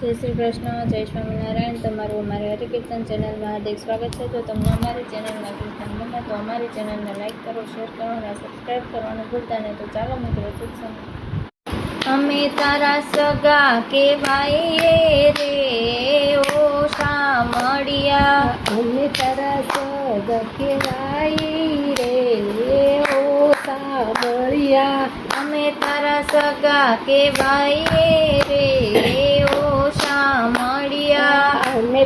જય શ્રી કૃષ્ણ જય સ્વામિનારાયણ. તમારું અમારી હરિકીર્તન ચેનલમાં હાર્દિક સ્વાગત છે. જો તમને અમારી ચેનલમાં કીર્તન ગમે તો અમારી ચેનલને લાઇક કરો શેર કરો અને સબસ્ક્રાઈબ કરવાનું ભૂલતા નહીં. તો ચાલો મિત્રો શિક્ષણ અમે તારા સગા કેવાય રે ઓ સામળિયા. અમે તારા સગા કેવાય રે ઓ સાંભળ્યા અમે તારા સગા કેવાય રે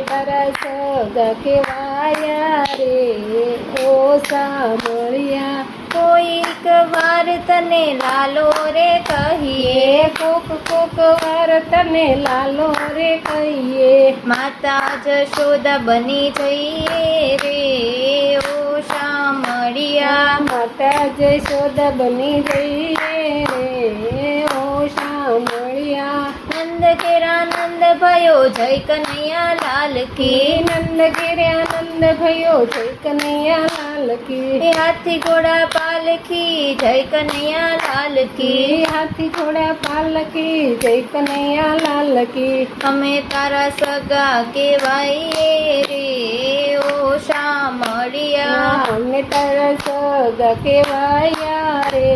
અમે તારા સગ કહેવાયા રે ઓ સાંભળ્યા કોઈક વાર તને લાલો રે કહીએ એ કોક કોક વાર તને લાલો રે કહીએ માતા જશોદા બની જઈએ રે ઓ શામળિયા માતા જશોદા બની જઈએ રે નંદ ભયો જય કનૈયા લાલ કે કી નંદ આનંદ ભયો જય કનૈયા લાલ કી એ હાથી ઘોડા પાલખી જય કનૈયા લાલ કે કી હાથી ઘોડા પાલકી જય કનૈયા લાલ કી અમે તારા સગા કેવાઈએ રે ઓ શામળિયા અમે તારા સગા કેવાયા રે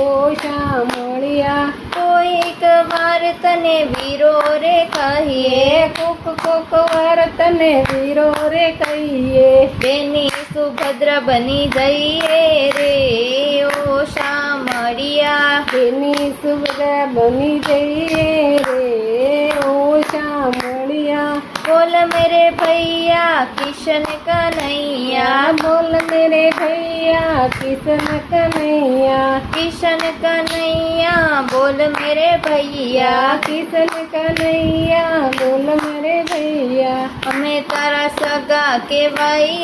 ઓ શામળિયા કોઈક વાર તને વીરો રે કહીએ, કોક કોક વાર તને વીરો રે કહીએ. બેની સુભદ્ર બની જઈએ રે, ઓ શામળિયા. બેની સુભદ્ર બની જઈએ રે, ઓ શામળિયા. बोल मेरे भैया किशन कन्हैया। बोल मेरे भैया किशन कन्हैया। किशन कन्हैया बोल मेरे भैया। किशन कन्हैया बोल मेरे भैया। हमें तारा सगा के भाई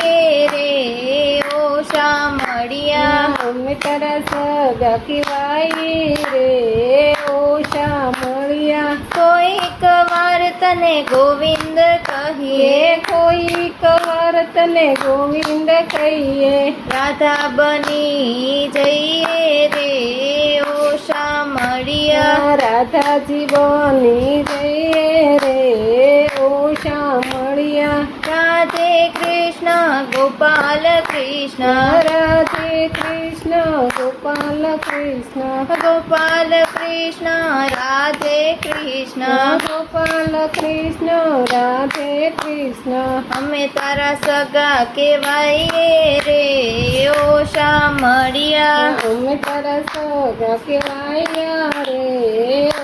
रे ओ श्यामिया हमें तारा सगा के भाई रे ओ श्यामिया कोई कवा તને ગોવિંદ કહીએ એ કોઈક વાર તને ગોવિંદ કહીએ રાધા બની જઈએ રે ઓ શામળિયા રાધાજી બની જઈએ રે ઓ શામળિયા રાધે કૃષ્ણ ગોપાલ કૃષ્ણ રાધે કૃષ્ણ ગોપાલ કૃષ્ણ ગોપાલ કૃષ્ણ રાધે કૃષ્ણ ગોપાલ કૃષ્ણ રાધે કૃષ્ણ અમે તારા સગા કેવાઈએ રે ઓ શામળિયા અમે તારા સગા કહેવાયા રે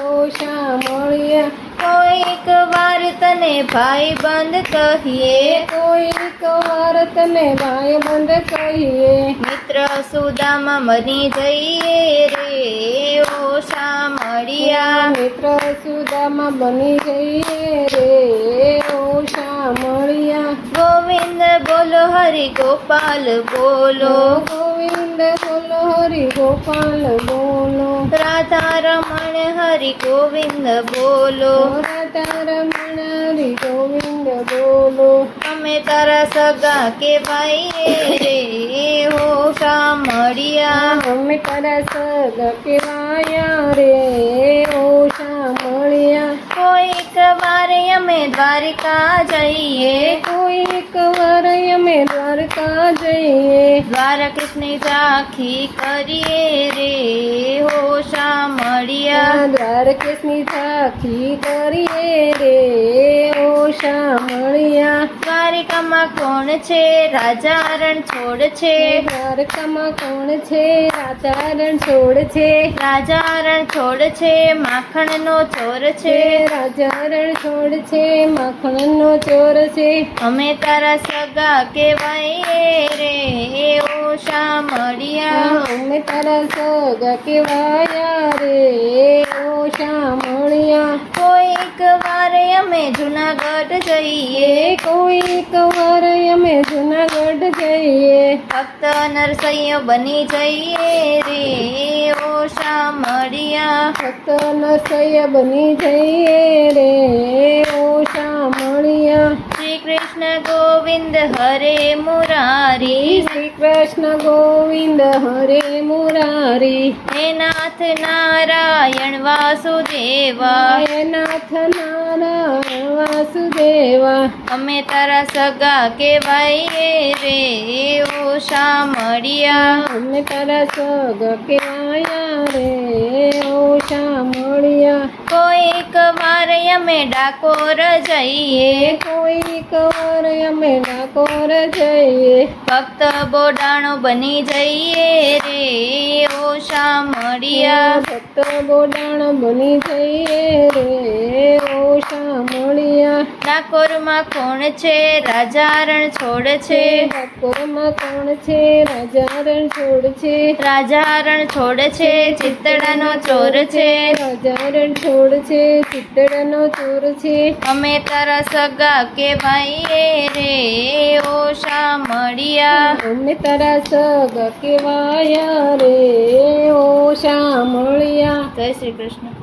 ઓ શામળિયા કોઈક વાર તને ભાઈ બંધ કહીએ કોઈક વાર તને ભાઈ બંધ કહીએ મિત્ર સુદામા બની જઈએ રે ઓ શામળિયા મિત્ર સુદામાં બની જઈએ રે. ઓ શામળિયા. ગોવિંદ બોલો હરિ ગોપાલ બોલો. ગોવિંદ બોલો હરિ ગોપાલ બોલો. રાધા રમણ હરિ ગોવિંદ બોલો. રાધા રમણ હરિ ગોવિંદ બોલો. અમે તારા સગા કેવાઈએ રે હો શામળિયા અમે તારા સગા કહેવાયા રે ઓ શામળિયા કોઈક વાર અમે દ્વારિકા જઈએ કોઈક વાર અમે દ્વારકા જઈએ દ્વારકા કૃષ્ણ ઝાંખી કરીએ રે હો શામળિયા દ્વારકેશની સાખી કરીએ રે ઓ શામળિયા. દ્વારિકામાં કોણ છે? રાજા રણ છોડ છે. દ્વારકામાં કોણ છે? રાજા રણ છોડ છે. રાજા રણ છોડ છે. માખણનો ચોર છે. રાજા રણ છોડ છે. માખણનો ચોર છે. અમે તારા સગા કેવાય રે ઓ શામળિયા. અમે તારા સગા કેવાયા રે ઓ શામણિયા કોઈક વાર અમે જુનાગઢ જઈએ. કોઈક વાર અમે જુનાગઢ જઈએ. ભક્ત નરસૈયો બની જઈએ રે. ઓ શામળિયા. ભક્ત નરસૈયા બની જઈએ રે. ઓ શામળિયા. શ્રી કૃષ્ણ ગોવિંદ હરે મુરારી. શ્રી કૃષ્ણ ગોવિંદ હરે મુરારી. હે નાથ નારાયણ વાસુદેવા. હે નાથ નારાયણ વાસુદેવા. અમે તારા સગા કેવાઈએ રે ઓ શામળિયા. અમે તારા સગા કેવાયા રે ઓછા મળ્યા. કોઈક વાર અમે ડાકોર જઈએ. કોઈક વાર અમે ડાકોર જઈએ. ભક્ત બોડાણો બની જઈએ રે ઓ શામળિયા ભક્ત બોડાણો બની જઈએ રે ઓછા મળ્યા ડાકોરમાં કોણ છે? રાજા રણ છોડ છે. ડાકોરમાં કોણ છે? રાજા રણ છોડ છે. રાજા રણ છોડ છે. ચિત્તડાનો ચોર છે. રાજા રણ છોડ છે. ચિત્તડાનો ચોર છે. અમે તારા સગા કેવાઈએ રે? ઓ શામળિયા. અમે તારા સગા કેવાયા રે? ઓછા મળ્યા જય શ્રી કૃષ્ણ.